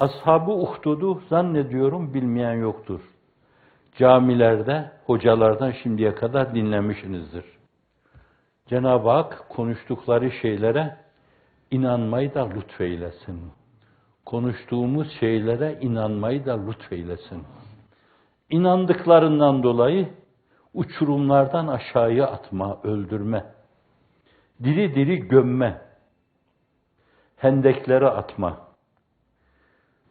Ashab-ı Uhdud'u zannediyorum bilmeyen yoktur. Camilerde hocalardan şimdiye kadar dinlemişsinizdir. Cenab-ı Hak konuştukları şeylere inanmayı da lütfeylesin. Konuştuğumuz şeylere inanmayı da lütfeylesin. İnandıklarından dolayı uçurumlardan aşağıya atma, öldürme, diri diri gömme, hendeklere atma.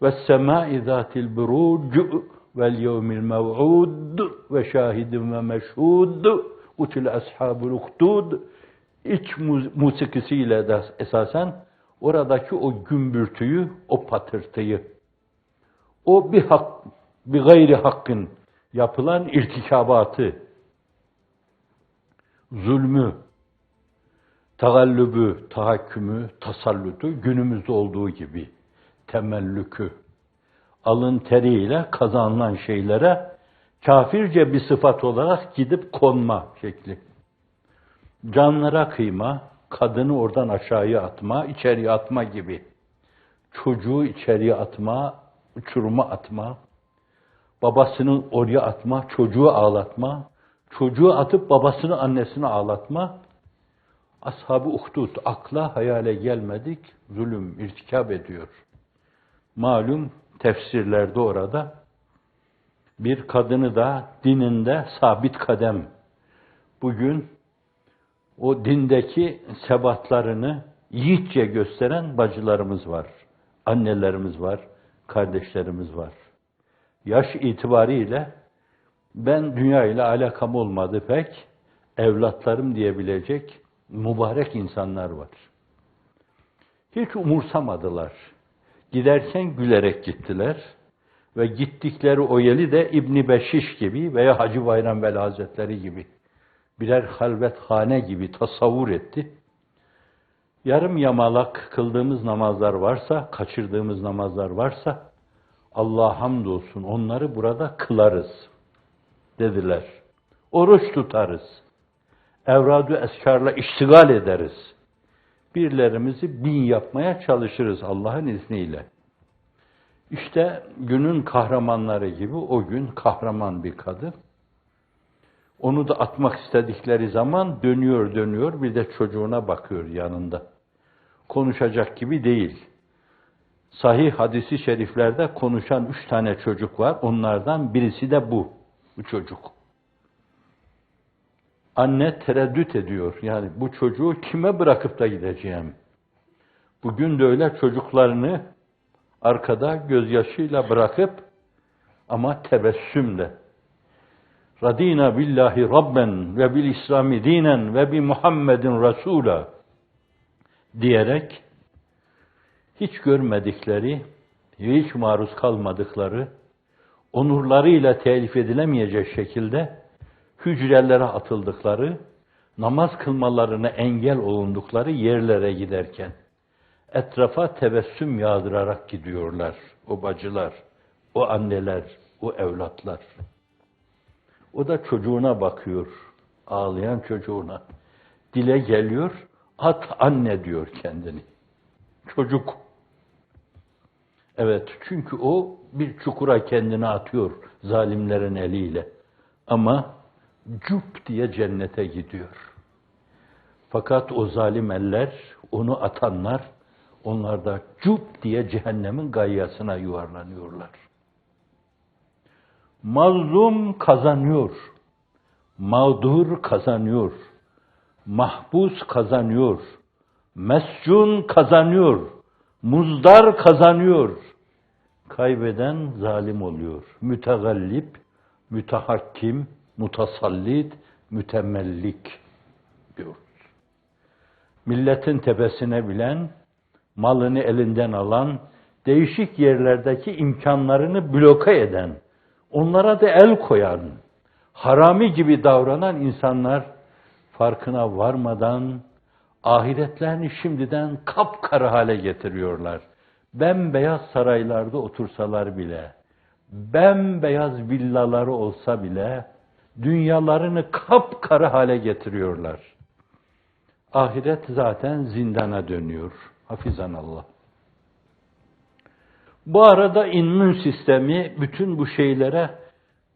Ve semâi zâtil buruc vel yevmil mev'ud ve şahidin ve meşhud util ashabul uhdud iç mu- musikisiyle de esasen oradaki o gümbürtüyü, o patırtıyı, o bir hak, bir gayri hakkın yapılan irtikabatı, zulmü, tagallübü, tahakkümü, tasallutu günümüzde olduğu gibi temellükü, alın teriyle kazanılan şeylere kafirce bir sıfat olarak gidip konma şekli. Canlara kıyma, kadını oradan aşağıya atma, içeriye atma gibi. Çocuğu içeriye atma, uçuruma atma, babasını oraya atma, çocuğu ağlatma, çocuğu atıp babasını annesini ağlatma, Ashab-ı Uhdud akla hayale gelmedik zulüm irtikab ediyor. Malum tefsirlerde orada bir kadını da dininde sabit kadem bugün o dindeki sebatlarını yiğitçe gösteren bacılarımız var, annelerimiz var, kardeşlerimiz var. Yaş itibariyle ben dünya ile alakam olmadı pek, evlatlarım diyebilecek mübarek insanlar var. Hiç umursamadılar. Giderken gülerek gittiler ve gittikleri o yeli de İbni Beşiş gibi veya Hacı Bayram Veli Hazretleri gibi birer halvethane gibi tasavvur etti. Yarım yamalak kıldığımız namazlar varsa, kaçırdığımız namazlar varsa Allah hamdolsun onları burada kılarız dediler. Oruç tutarız. Evradu eskarla iştigal ederiz. Birlerimizi bin yapmaya çalışırız Allah'ın izniyle. İşte günün kahramanları gibi o gün kahraman bir kadın. Onu da atmak istedikleri zaman dönüyor dönüyor bir de çocuğuna bakıyor yanında. Konuşacak gibi değil. Sahih hadisi şeriflerde konuşan üç tane çocuk var. Onlardan birisi de bu, bu çocuk. Anne tereddüt ediyor. Yani bu çocuğu kime bırakıp da gideceğim? Bugün de öyle çocuklarını arkada gözyaşıyla bırakıp ama tebessümle. Radina billahi rabben ve bil İslami dinen ve bi Muhammedin Resula diyerek hiç görmedikleri, hiç maruz kalmadıkları, onurlarıyla telif edilemeyecek şekilde hücrelere atıldıkları, namaz kılmalarına engel olundukları yerlere giderken etrafa tebessüm yağdırarak gidiyorlar o bacılar, o anneler, o evlatlar. O da çocuğuna bakıyor, ağlayan çocuğuna. Dile geliyor, at anne diyor kendini. Çocuk. Evet, çünkü o bir çukura kendini atıyor zalimlerin eliyle. Ama cup diye cennete gidiyor. Fakat o zalim eller, onu atanlar, onlar da cup diye cehennemin gayyasına yuvarlanıyorlar. Mazlum kazanıyor. Mağdur kazanıyor. Mahpus kazanıyor. Mescun kazanıyor. Muzdar kazanıyor. Kaybeden zalim oluyor. Mütegallip, mütehakkim, mutasallit, mütemellik diyoruz. Milletin tepesine bilen, malını elinden alan, değişik yerlerdeki imkanlarını bloke eden, onlara da el koyan, harami gibi davranan insanlar farkına varmadan ahiretlerini şimdiden kapkara hale getiriyorlar. Bembeyaz saraylarda otursalar bile, bembeyaz villaları olsa bile dünyalarını kapkara hale getiriyorlar. Ahiret zaten zindana dönüyor. Hafizan Allah. Bu arada immün sistemi bütün bu şeylere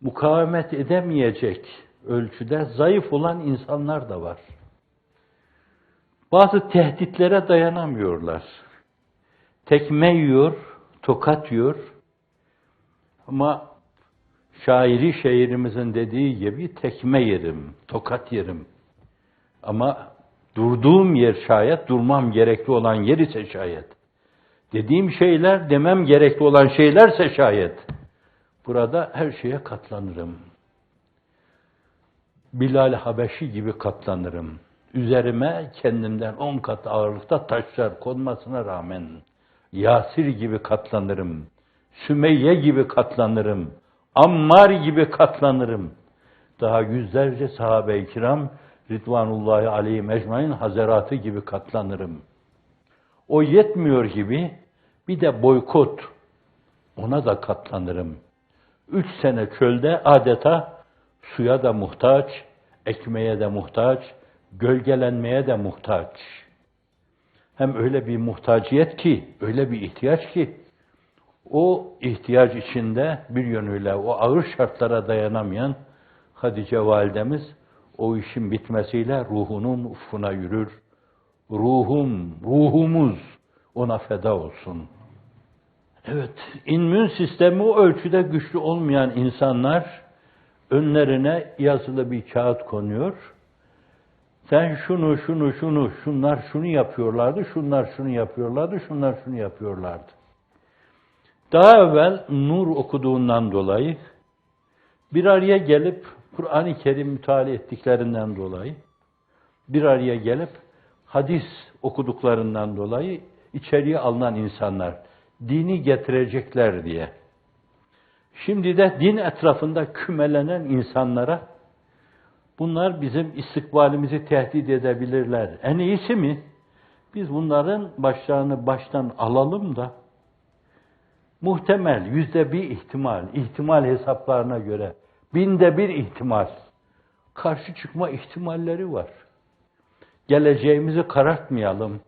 mukavemet edemeyecek ölçüde zayıf olan insanlar da var. Bazı tehditlere dayanamıyorlar. Tekme yiyor, tokat yiyor. Ama şairi şairimizin dediği gibi tekme yerim, tokat yerim. Ama durduğum yer şayet, durmam gerekli olan yer ise şayet. Dediğim şeyler, demem gerekli olan şeylerse şayet. Burada her şeye katlanırım. Bilal Habeşi gibi katlanırım. Üzerime kendimden on kat ağırlıkta taşlar konmasına rağmen Yasir gibi katlanırım. Sümeyye gibi katlanırım. Ammar gibi katlanırım. Daha yüzlerce sahabe-i kiram Ridvanullahi aleyhi mecmain hazaratı gibi katlanırım. O yetmiyor gibi bir de boykot. Ona da katlanırım. Üç sene çölde adeta suya da muhtaç, ekmeğe de muhtaç, gölgelenmeye de muhtaç. Hem öyle bir muhtaciyet ki, öyle bir ihtiyaç ki, o ihtiyaç içinde bir yönüyle o ağır şartlara dayanamayan Hatice validemiz o işin bitmesiyle ruhunun ufkuna yürür. Ruhum, ruhumuz ona feda olsun. Evet, immün sistemi o ölçüde güçlü olmayan insanlar önlerine yazılı bir kağıt konuyor. Sen şunu, şunu, şunu, şunlar şunu yapıyorlardı, şunlar şunu yapıyorlardı, şunlar şunu yapıyorlardı. Daha evvel nur okuduğundan dolayı bir araya gelip Kur'an-ı Kerim müteala ettiklerinden dolayı bir araya gelip hadis okuduklarından dolayı içeriye alınan insanlar dini getirecekler diye. Şimdi de din etrafında kümelenen insanlara bunlar bizim istikbalimizi tehdit edebilirler. En iyisi mi? Biz bunların başlarını baştan alalım da muhtemel, yüzde bir ihtimal, ihtimal hesaplarına göre binde bir ihtimal karşı çıkma ihtimalleri var. Geleceğimizi karartmayalım.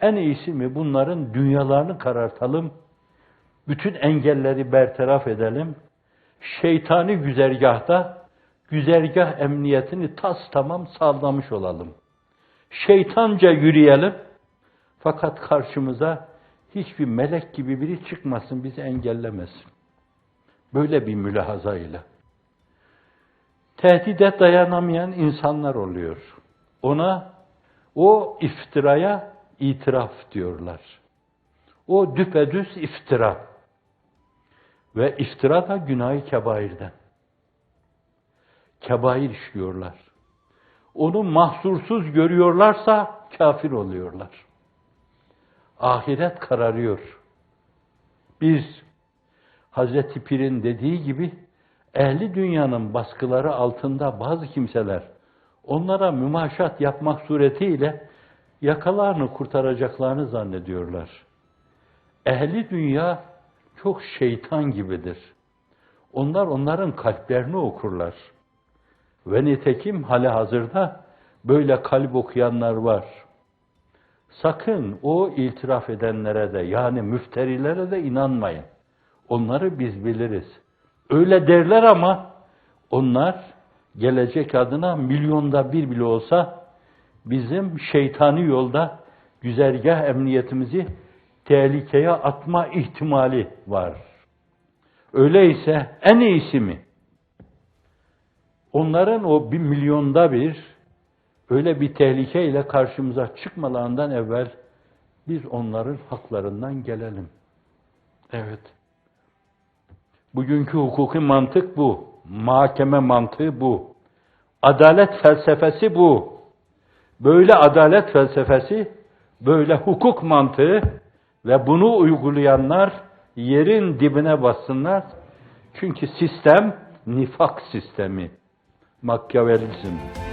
En iyisi mi bunların dünyalarını karartalım. Bütün engelleri bertaraf edelim. Şeytani güzergahta güzergah emniyetini tas tamam sağlamış olalım. Şeytanca yürüyelim. Fakat karşımıza hiçbir melek gibi biri çıkmasın, bizi engellemesin. Böyle bir mülahazayla. Tehdide dayanamayan insanlar oluyor. Ona, o iftiraya itiraf diyorlar. O düpedüz iftira. Ve iftira da günah-ı kebairden. Kebair işliyorlar. Onu mahsursuz görüyorlarsa kafir oluyorlar. Ahiret kararıyor. Biz Hazreti Pir'in dediği gibi ehli dünyanın baskıları altında bazı kimseler onlara mümaşat yapmak suretiyle yakalarını kurtaracaklarını zannediyorlar. Ehli dünya çok şeytan gibidir. Onlar onların kalplerini okurlar. Ve nitekim hali hazırda böyle kalp okuyanlar var. Sakın o itiraf edenlere de yani müfterilere de inanmayın. Onları biz biliriz. Öyle derler ama onlar gelecek adına milyonda bir bile olsa bizim şeytani yolda güzergah emniyetimizi tehlikeye atma ihtimali var. Öyleyse en iyisi mi? Onların o bir milyonda bir öyle bir tehlikeyle karşımıza çıkmalarından evvel biz onların haklarından gelelim. Evet. Bugünkü hukuki mantık bu. Mahkeme mantığı bu. Adalet felsefesi bu. Böyle adalet felsefesi, böyle hukuk mantığı ve bunu uygulayanlar yerin dibine bassınlar. Çünkü sistem nifak sistemi. Machiavellizm.